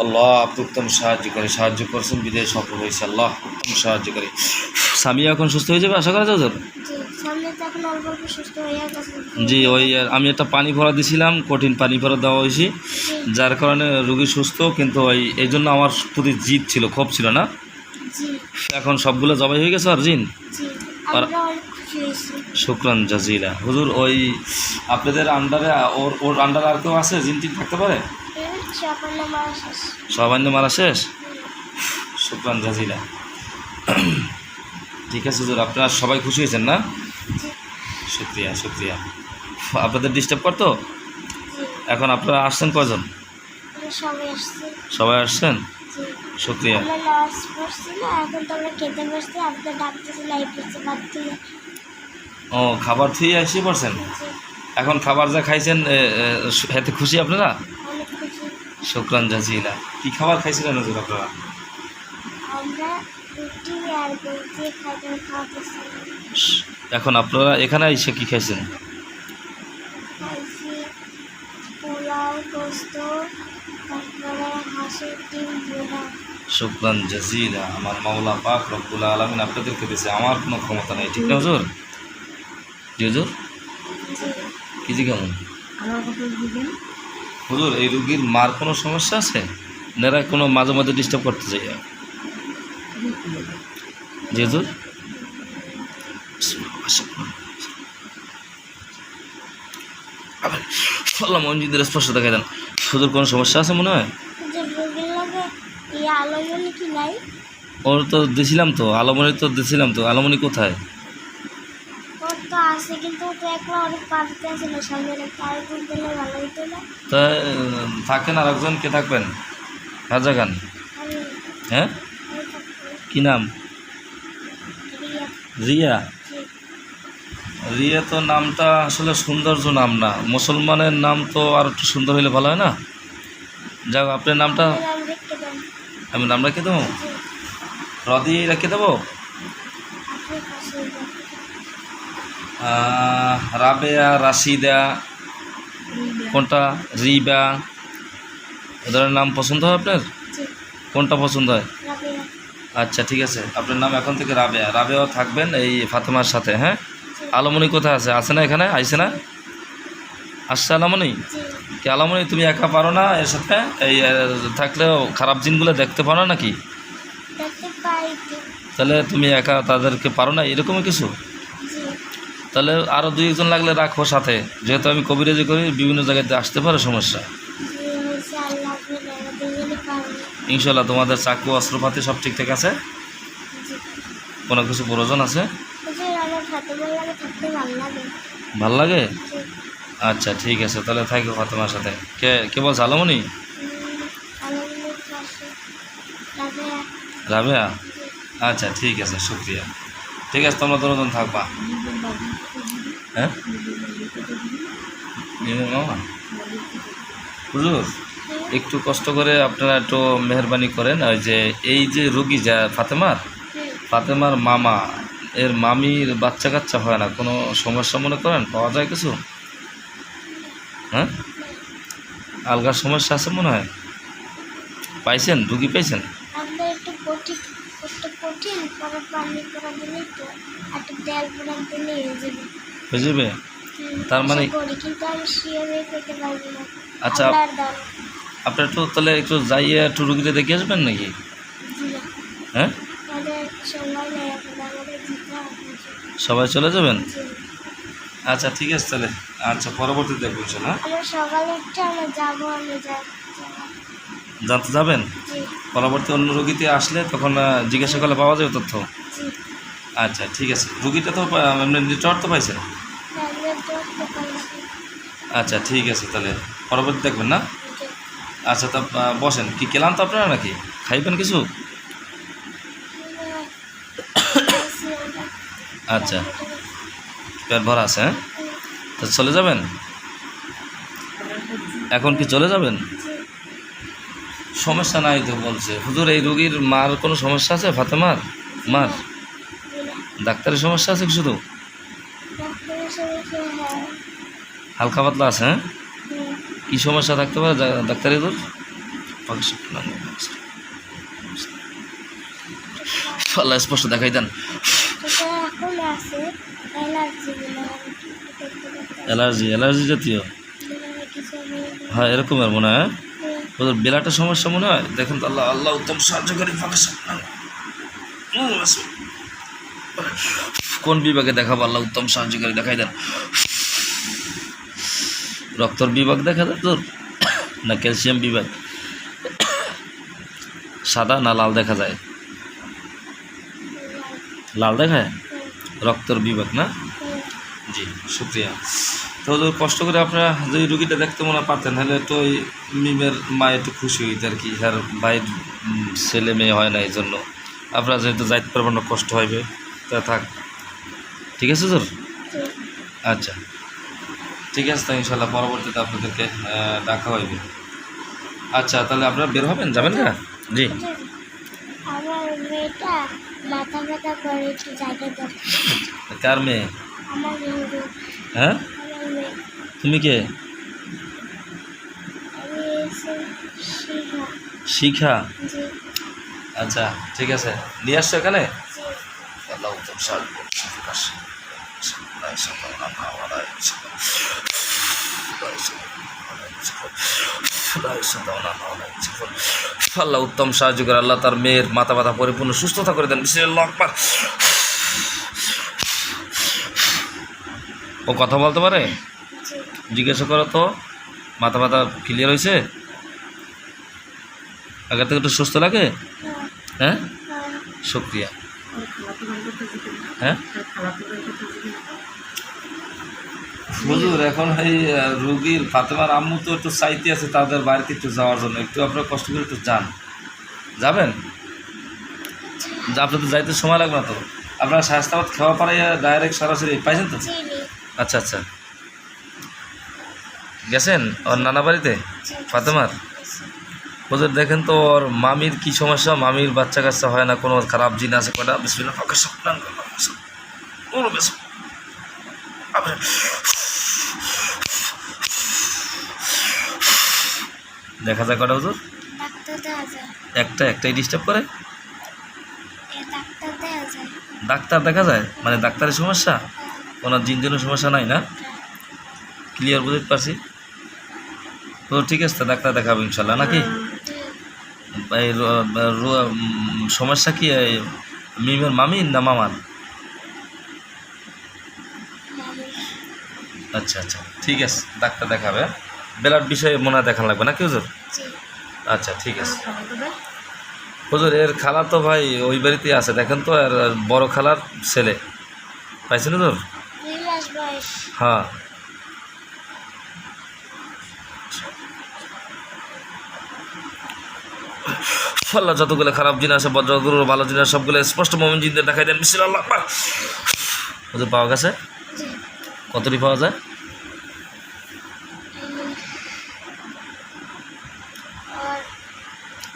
আল্লাহ আপনি উত্তম সাহায্যকারী সাহায্য করছেন বিদেশ সফল হয়েছে আল্লাহ উত্তম সাহায্যকারী। সামিয়া এখন সুস্থ হয়ে যাবে আশা করা যায় জি ওই আর আমি একটা পানি ভরা দিছিলাম কঠিন পানি ভরা দেওয়া হয়েছে যার কারণে রুগী সুস্থ কিন্তু ওই এই জন্য আমার প্রতি জিদ ছিল ক্ষোভ ছিল না। এখন সবগুলো জবাই হয়ে গেছে আর জিন? আর- শুক্রান জাজিলা। হুজুর ওই আপনাদের আন্ডারে ওর ওর আন্ডারে আর কেউ আছে? জিন টিন থাকতে পারে? সবান্য মারা শেষ। শুক্রান জাজিলা ঠিক আছে হুজুর আপনারা সবাই খুশি হয়েছেন না? শুক্রিয়া শুক্রিয়া। আপনাদের ডিস্টার্ব করতো? এখন আপনারা আসছেন কজন? সবাই আসছেন? শুক্রিয়া। ও খাবার থুয়ে এসে পড়ছেন? এখন খাবার যা খাইছেন এতে খুশি আপনারা? শুক্রান জাজিলা কি খাবার খাইছিলেন হুজুর আপনারা? আমরা রুটি আর দই দিয়ে এখন আপনারা এখানে এসে কি খাইছেন? শুক্রান জাজিলা আমার মাওলা পাক রব্বুল আলমিন আপনাদেরকে দিয়েছে। আমার কোনো ক্ষমতা নেই ঠিক না হুজুর? জি হুজুর? কি জি কেমন? আমার কথা দিবেন হুজুর এই রুগীর মার কোনো সমস্যা আছে? নেরা কোনো মাঝে মাঝে ডিস্টার্ব করতে চাই জি হুজুর। আল্লাহ মঞ্জিদের স্পষ্ট দেখা দেন। হুজুর কোনো সমস্যা আছে মনে হয়? ওর তো দিছিলাম তো আলমনি তো দিছিলাম তো আলমনি কোথায়? আছে কিন্তু তো একলা অনেক পারতে আছে না সামনে তার বলতে ভালো হতো না। তা থাকেন আর একজন কে থাকবেন? রাজা খান। হ্যাঁ? কি নাম? রিয়া। রিয়া? তো নামটা আসলে সৌন্দর্য নাম না। মুসলমানের নাম তো আর একটু সুন্দর হলে ভালো হয় না? যাক আপনার নামটা আমি নাম রেখে দেবো? রদি রেখে দেবো আপনি পাশে দেন আহ, রাবেয়া রাশিদা কোনটা? রিবা। ধরনের নাম পছন্দ হয় আপনার? কোনটা পছন্দ হয়? আচ্ছা ঠিক আছে। আপনার নাম এখন থেকে রাবেয়া। রাবেয়াও থাকবেন এই ফাতেমার সাথে হ্যাঁ? আলমনি কোথায় আছে? আছে না এখানে? আইছে না? আসছে আলমনি? কি আলমনি তুমি একা পারো না এর সাথে? এই থাকলেও খারাপ জিনগুলো দেখতে পারো নাকি? কি তাহলে তুমি একা তাদেরকে পারো না? এরকমই কিছু? তাহলে আরও দুই একজন লাগলে রাখো সাথে। যেহেতু আমি কবিরাজি করি, বিভিন্ন জায়গাতে আসতে পারে সমস্যা। ইনশাল্লাহ তোমাদের চাকু, অস্ত্রপাতি সব ঠিকঠাক আছে? কোনো কিছু প্রয়োজন আছে? ভালো লাগে? আচ্ছা ঠিক আছে, তাহলে থাকো ফাতেমার সাথে। কে কে বলছে, আলমনি? রাবেয়া। আচ্ছা ঠিক আছে, শুক্রিয়া। ঠিক আছে, তোমরা দুজন থাকবা। হ্যাঁ? মামা? হুজুর, একটু কষ্ট করে আপনারা একটু মেহরবানি করেন। ওই যে, এই যে রুগী যা, ফাতেমার? ফাতেমার মামা, এর মামির বাচ্চা কাচ্চা হয় না, কোনো সমস্যা মনে করেন? পাওয়া যায় কিছু? হ্যাঁ? আলগার সমস্যা আছে মনে হয়? পাইছেন? রুগী পাইছেন? হুম, তার মানে- না। আচ্ছা আপনি একটু তাহলে একটু যাইয়ে একটু রুগীটা দেখে আসবেন নাকি? হ্যাঁ? সবাই চলে যাবেন? আচ্ছা ঠিক আছে তাহলে। আচ্ছা পরবর্তী দেখব হ্যাঁ? যাব জানতে যাবেন? পরবর্তী অন্য রুগীতে আসলে তখন জিজ্ঞাসা করলে পাওয়া যাবে তথ্য? আচ্ছা ঠিক আছে। রুগীটা তো এমনি নেটওয়ার্ক তো পাইছেন আচ্ছা ঠিক আছে তাহলে। পরবর্তী দেখবেন না? আচ্ছা তা বসেন। কি কেলাম তো আপনারা নাকি? খাইবেন কিছু? আচ্ছা। পেট ভরা আছে হ্যাঁ? তা চলে যাবেন? এখন কি চলে যাবেন? সমস্যা নাই তো বলছে। হুজুর, এই রুগীর মার কোনো সমস্যা আছে? ফাতেমার? মার? ডাক্তারের সমস্যা আছে শুধু? হালকা পাতলা আছে হ্যাঁ? কী সমস্যা থাকতে পারে ডা- ডাক্তারের দূর আল্লাহ স্পষ্ট দেখাই দেন। অ্যালার্জি অ্যালার্জি জাতীয়? হ্যাঁ এরকমের মনে হয় হ্যাঁ? ওদের বেলাটা সমস্যা মনে হয়? দেখেন আল্লাহ আল্লাহ উত্তম সাহায্যকারী। উম, কোন বিভাগে দেখাবো? আল্লাহ উত্তম সাহায্যকারী দেখাই দেন। রক্তর বিভাগ দেখা যায় তোর? না ক্যালসিয়াম বিভাগ? সাদা না লাল দেখা যায়? লাল দেখায়? রক্তর বিভাগ না? জি শুক্রিয়া। তো কষ্ট করে আপনারা যদি রুগীটা দেখতে মনে পারতেন তাহলে তো ওই মিমের মা একটু খুশি হইত আর কি আর ভাইয়ের ছেলে মেয়ে হয় না এই জন্য আপনারা যেহেতু যাইতে পারবেন না কষ্ট হইবে। তা থাক। ঠিক আছে জি। আচ্ছা। ঠিক আছে তো ইনশাল্লাহ পরবর্তীতে আপনাদেরকে ডাকা হইবে। আচ্ছা তাহলে আপনারা বের হবেন? যাবেন না? জি। আমার মেয়েটা মাথা ব্যথা করে মেয়ে? হ্যাঁ? তুমি কে? শিখা। আচ্ছা ঠিক আছে। নিয়ে আসছো এখানে? আল্লাহ সাহায্য করুন, সুযোগ আসে। لا يسمع عنها ولا يسمع لا يسمع لا يسمع عنها ولا يسمع আল্লাহ উত্তম সাহায্য করে আল্লাহ তার মেয়ের মাথা ব্যথা পরিপূর্ণ সুস্থতা করে দেন বিসমিল্লাহ আকবার ও কথা বলতে পারে জি জিজ্ঞাসা করো তো মাথা ব্যথা ক্লিয়ার হয়েছে আগের থেকে একটু সুস্থ লাগে হ্যাঁ হ্যাঁ হ্যাঁ শুক্রিয়া হ্যাঁ হুজুর এখন এই রুগীর ফাতেমার আম্মু তো একটু চাইতে আছে তাদের বাড়িতে একটু যাওয়ার জন্য। একটু আপনারা কষ্ট করে একটু যান। যাবেন? যা আপনার তো যাইতে সময় লাগবে না তো। আপনারা শাস্তাবাদ খাওয়া পাড়াই ডাইরেক্ট সরাসরি পাইছেন তো? আচ্ছা আচ্ছা। গেছেন ওর নানা বাড়িতে? ফাতেমার? ওদের দেখেন তো ওর মামির কি সমস্যা? মামির বাচ্চা কাচ্চা হয় না কোনো খারাপ জিন আছে কটা বিসমিল্লাহ ফাঁকা সব প্ল্যান করলাম ওর বেশ আবার দেখা যায় কটা হুজুর একটা একটাই ডিস্টার্ব করে? ডাক্তার দেখা যায়? মানে ডাক্তারের সমস্যা? কোনো জিনজনের সমস্যা নাই না? ক্লিয়ার বুঝতে পারছি? তো ঠিক আছে ডাক্তার দেখাবো ইনশাল্লাহ নাকি? এই র- সমস্যা কি মিমের মামির না মামার? আচ্ছা আচ্ছা ঠিক আছে ডাক্তার দেখাবে বেলার বিষয়ে মনে দেখান লাগবে না কি হুজুর? আচ্ছা ঠিক আছে। হুজুর এর খালা তো ভাই ওই বাড়িতেই আছে দেখেন তো আর বড় খালার ছেলে। পাইছেন হুজুর? হ্যাঁ। আল্লাহ যতগুলো খারাপ জিনিস আছে যতগুলো ভালো জিনিস সবগুলো স্পষ্ট মোমিন জিনদের দেখাই দেন বিশাল আল্লাহ। ওদের পাওয়া গেছে? কতটি পাওয়া যায় উম, আর আম্মুর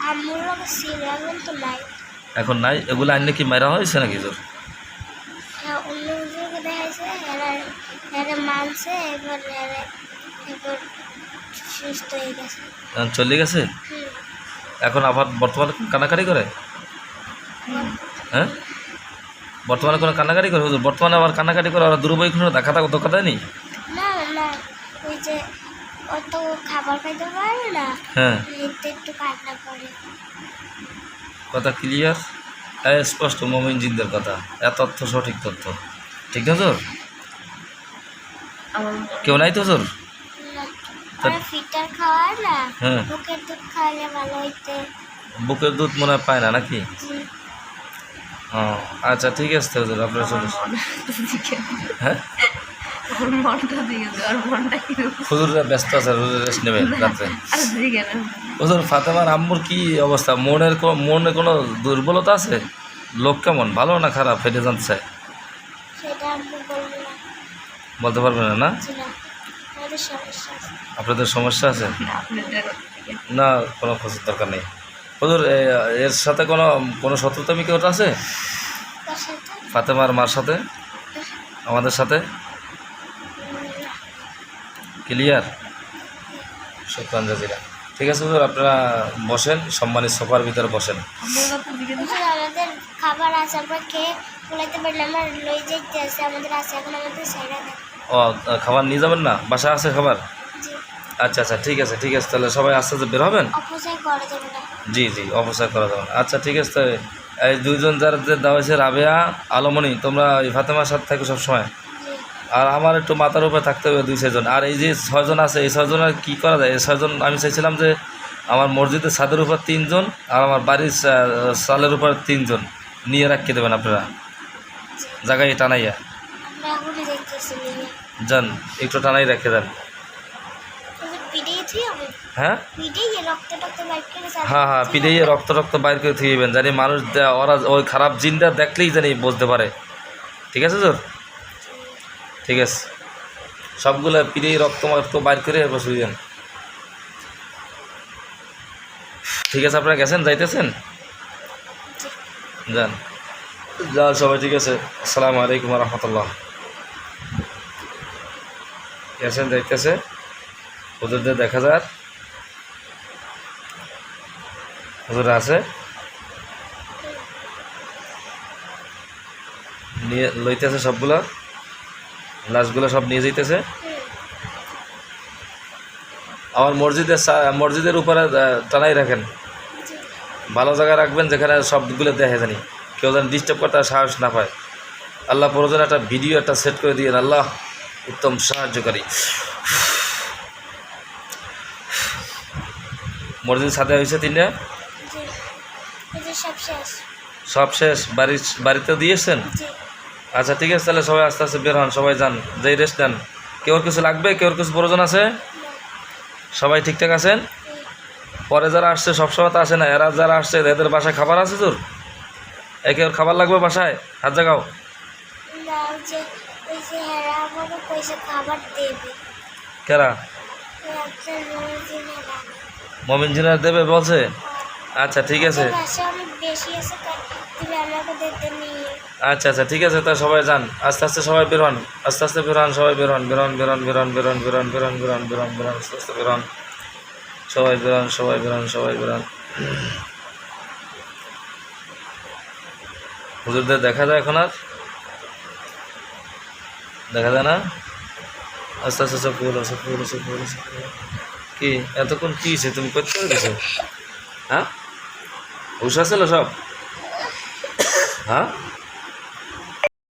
লোক সিরিয়াল তো নাই এখন নাই? এগুলো আইনে কি মারা হয়েছে নাকি তোর? হ্যাঁ চলে গেছে? এখন আবার বর্তমানে কানাকাটি করে? হ্যাঁ? বর্তমানে কোনো কান্নাকাটি করে? বর্তমানে আবার কান্নাকাটি করে আর দুর্বই কোনো দেখা থাকো ধোকা দেয়নি না না ওই যে অত খাবার খাইতে পারে না। হ্যাঁ। একটু কান্না করে। কথা ক্লিয়ার স্পষ্ট মোমিন জিন্দের কথা। এত তথ্য সঠিক তথ্য। ঠিক না তোর? কেউ নাই তো তোর? ফিটার খাওয়ায় না। হ্যাঁ। বুকের দুধ খাওয়ালে ভালো হইতে। বুকের দুধ মনে হয় পায় না নাকি? আচ্ছা ঠিক আছে আপনার চলে হ্যাঁ? হুজুররা ব্যস্ত আছে হুজুর রেস্ট নেবে রাত্রে। আর হুজুর ফাতেমার আম্মুর কি অবস্থা? মনের মনে কোনো দুর্বলতা আছে? লোক কেমন? ভালো না খারাপ? ফেটে বলতে পারবেন না না? জি না সমস্যা আছে। আপনাদের সমস্যা আছে? না, কোনো খোঁজের দরকার নেই। হুজুর এর সাথে কোনো কোনো শত্রুতামি কেউ আছে? ফাতেমার মার সাথে? আমাদের সাথে? ক্লিয়ার? শুক্রান জাজিরা। ঠিক আছে হুজুর আপনারা বসেন সম্মানিত সোফার ভিতরে বসেন। আমরা তো দিকে দিকে হুজুর, আমাদের খাবার আছে আমরা খেয়ে কুলাইতে পারি না লই যেতে আছে আমাদের আছে এখন আমাদের সাইডা ও খাবার নিয়ে যাবেন না? বাসা আছে খাবার? আচ্ছা আচ্ছা ঠিক আছে ঠিক আছে তাহলে সবাই আস্তে আস্তে বের হবেন? অপচয় করা যাবে না। জি জি অপচয় করা যাবে না। আচ্ছা ঠিক আছে তাহলে এই দুইজন যারা যে দেওয়া হয়েছে রাবেয়া আলমনি তোমরা এই ফাতেমার সাথে থাকো সবসময়। আর আমার একটু মাথার উপরে থাকতে হবে দুই ছয়জন। আর এই যে ছয়জন আছে এই ছয়জনের কী করা যায়? এই ছয়জন আমি চাইছিলাম যে আমার মসজিদের ছাদের উপর তিনজন আর আমার বাড়ির সালের উপর তিনজন। নিয়ে রাখিয়ে দেবেন আপনারা। জায়গায় টানাইয়া। যান একটু টানাই রেখে দেন। হ্যাঁ? সাথে হ্যাঁ হ্যাঁ পিড়িয়ে রক্ত রক্ত বাইর করে থুইবেন জানি মানুষ দে- ওরা ওই খারাপ জিনটা দেখলেই জানি বুঝতে পারে। ঠিক আছে তোর ঠিক আছে। সবগুলো পিড়িয়ে রক্ত রক্ত বাইর করে এরপর শুইবেন ঠিক আছে, আপনারা গেছেন? যাইতেছেন? যান। যান সবাই, ঠিক আছে। আসসালামু আলাইকুম রহমতুল্লাহ গেছেন, যাইতেছে। ওদের দেখা যাক। ওদের আছে? নিয়ে লইতেছে সবগুলা। লাশগুলো সব নিয়ে যাইতেছে। আমার মসজিদের মসজিদের উপরে টানাই রাখেন। ভালো জায়গায় রাখবেন যেখানে সবগুলো দেখে জানি। কেউ যেন ডিস্টার্ব করতে সাহস না পায়। আল্লাহ প্রয়োজন একটা ভিডিও একটা সেট করে দিয়ে আল্লাহ উত্তম সাহায্যকারী। মসজিদ সাথে হয়েছে তিনটা? সব শেষ। সব শেষ। বাড়ি বাড়িতে দিয়েছেন? জি। আচ্ছা ঠিক আছে, তাহলে সবাই আস্তে আস্তে বের হন, সবাই যান, যেই রেস্ট নেন। কেউর কিছু লাগবে? কেউর কিছু প্রয়োজন আছে? সবাই ঠিকঠাক আছেন? পরে যারা আসছে সবসময় তো আসে না। এরা যারা আসছে, এদের বাসায় খাবার আছে তোর? একে ওর খাবার লাগবে বাসায়? হাত জাগাও। কেরা? মমিন জিনার দেবে বলছে? আচ্ছা ঠিক আছে। আচ্ছা আচ্ছা ঠিক আছে তা সবাই যান আস্তে আস্তে সবাই বের হন আস্তে আস্তে বের হন সবাই বের হন বের হন বের হন বের হন বের হন বের হন বের হন বের হন বের হন বের হন আস্তে আস্তে বের হন সবাই বের হন সবাই বের হন সবাই বের হন হুজুরদের দেখা যায় এখন আর দেখা যায় না আস্তে আস্তে সব ফুল আছে ফুল আছে ফুল আছে কি এতক্ষণ কি হয়েছে তুমি করতে পেরেছ হ্যাঁ হুশ ছিল সব হ্যাঁ